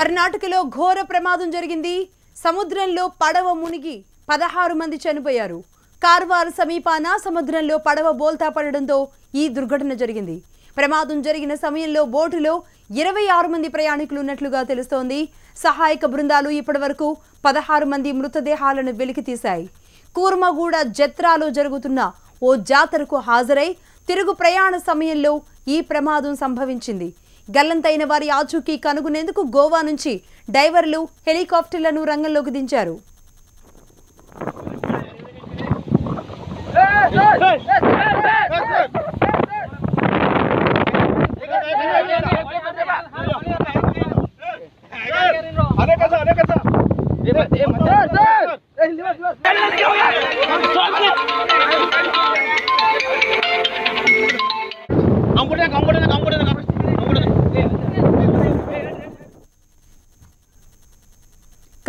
కర్ణాటకలో ఘోర ప్రమాదం జరిగింది. సముద్రంలో పడవ మునిగి పదహారు మంది చనిపోయారు. కార్వార్ సమీపాన సముద్రంలో పడవ బోల్తా పడడంతో ఈ దుర్ఘటన జరిగింది. ప్రమాదం జరిగిన సమయంలో బోటులో ఇరవై ఆరు మంది ప్రయాణికులు ఉన్నట్లుగా తెలుస్తోంది. సహాయక బృందాలు ఇప్పటివరకు పదహారు మంది మృతదేహాలను వెలికితీశాయి. కూర్మగూడ జత్రాలో జరుగుతున్న ఓ జాతరకు హాజరై తిరుగు ప్రయాణ సమయంలో ఈ ప్రమాదం సంభవించింది. గల్లంతైన వారి ఆచూకీ కనుగొనేందుకు గోవా నుంచి డైవర్లు హెలికాప్టర్లను రంగంలోకి దించారు.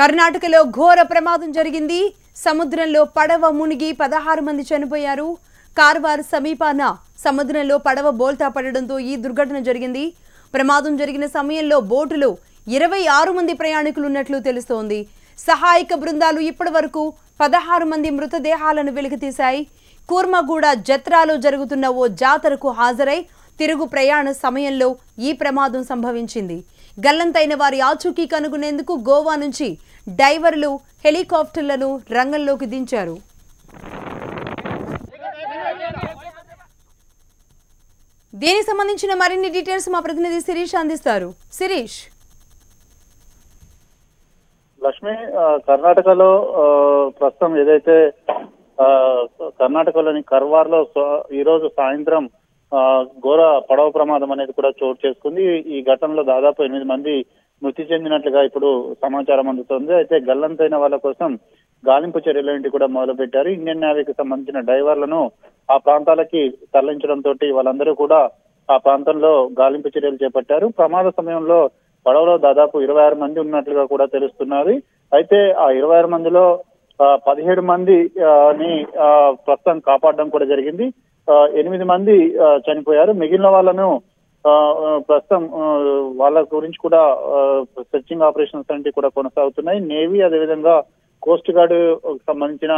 కర్ణాటకలో ఘోర ప్రమాదం జరిగింది. సముద్రంలో పడవ మునిగి పదహారు మంది చనిపోయారు. కార్వార్ సమీపాన సముద్రంలో పడవ బోల్తా పడడంతో ఈ దుర్ఘటన జరిగింది. ప్రమాదం జరిగిన సమయంలో బోటులో ఇరవై ఆరు మంది ప్రయాణికులు ఉన్నట్లు తెలుస్తోంది. సహాయక బృందాలు ఇప్పటి వరకు పదహారు మంది మృతదేహాలను వెలికితీశాయి. కూర్మగూడ జత్రాలో జరుగుతున్న ఓ జాతరకు హాజరై తిరుగు ప్రయాణ సమయంలో ఈ ప్రమాదం సంభవించింది. గల్లంతైన వారి ఆచూకీ కనుగొనేందుకు గోవా నుంచి డైవర్లు హెలికాప్టర్లను రంగంలోకి దించారు. దీనికి సంబంధించిన మరిన్ని డీటెయిల్స్ మా ప్రతినిధి శిరీష్ అందిస్తారు. శిరీష్. లక్ష్మి కర్ణాటకలో ప్రస్తుతం ఏదైతే కర్ణాటకలోని కర్వార్లో ఈ రోజు సాయంత్రం ఆ, ఘోర పడవ ప్రమాదం అనేది కూడా చోటు చేసుకుంది. ఈ ఘటనలో దాదాపు ఎనిమిది మంది మృతి చెందినట్లుగా ఇప్పుడు సమాచారం అందుతోంది. అయితే గల్లంతైన వాళ్ళ కోసం గాలింపు చర్యలు కూడా మొదలుపెట్టారు. ఇండియన్ నేవీకి సంబంధించిన డైవర్లను ఆ ప్రాంతాలకి తరలించడంతో వాళ్ళందరూ కూడా ఆ ప్రాంతంలో గాలింపు చర్యలు చేపట్టారు. ప్రమాద సమయంలో పడవలో దాదాపు ఇరవై ఆరు మంది ఉన్నట్లుగా కూడా తెలుస్తున్నది. అయితే ఆ ఇరవై ఆరు మందిలో ఆ, పదిహేడు మంది ఆ, ని ఆ, ప్రస్తుతం కాపాడడం కూడా జరిగింది. ఆ, ఎనిమిది మంది చనిపోయారు. మిగిలిన వాళ్ళను ప్రస్తుతం వాళ్ళ గురించి కూడా సెర్చింగ్ ఆపరేషన్స్ అనేవి కూడా కొనసాగుతున్నాయి. నేవీ అదేవిధంగా కోస్ట్ గార్డ్ సంబంధించిన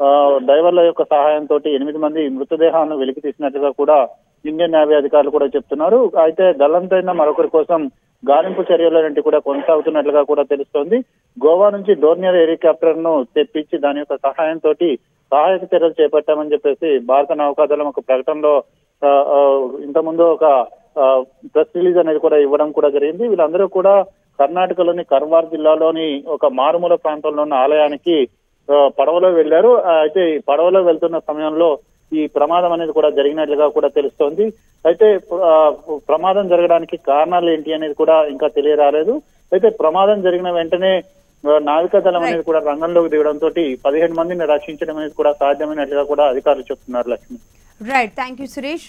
ఆ, డైవర్ల యొక్క సహాయంతో ఎనిమిది మంది మృతదేహాలను వెలికి తీసినట్లుగా కూడా ఇండియన్ నేవీ అధికారులు కూడా చెప్తున్నారు. అయితే గల్లంతైన మరొకరి కోసం గాలింపు చర్యలు కూడా కొనసాగుతున్నట్లుగా కూడా తెలుస్తోంది. గోవా నుంచి డోర్నియర్ హెలికాప్టర్ను తెప్పించి దాని యొక్క సహాయంతో సహాయక చర్యలు చేపట్టామని చెప్పేసి భారత నౌకాదళం ఒక ప్రకటనలో ఆ, ఇంతకుముందు ఒక ప్రెస్ రిలీజ్ అనేది కూడా ఇవ్వడం కూడా జరిగింది. వీళ్ళందరూ కూడా కర్ణాటకలోని కర్వార్ జిల్లాలోని ఒక మారుమూల ప్రాంతంలో ఉన్న ఆలయానికి పడవలో వెళ్ళారు అయితే ఈ పడవలో వెళ్తున్న సమయంలో ఈ ప్రమాదం అనేది కూడా జరిగినట్లుగా కూడా తెలుస్తోంది. అయితే ప్రమాదం జరగడానికి కారణాలు ఏంటి అనేది కూడా ఇంకా తెలియరాలేదు. అయితే ప్రమాదం జరిగిన వెంటనే ఆ, నావికాదళం అనేది కూడా రంగంలోకి దిగడంతో పదిహేను మందిని రక్షించడం అనేది కూడా సాధ్యమైనట్లుగా కూడా అధికారులు చెప్తున్నారు Lakshmi. Right thank you Suresh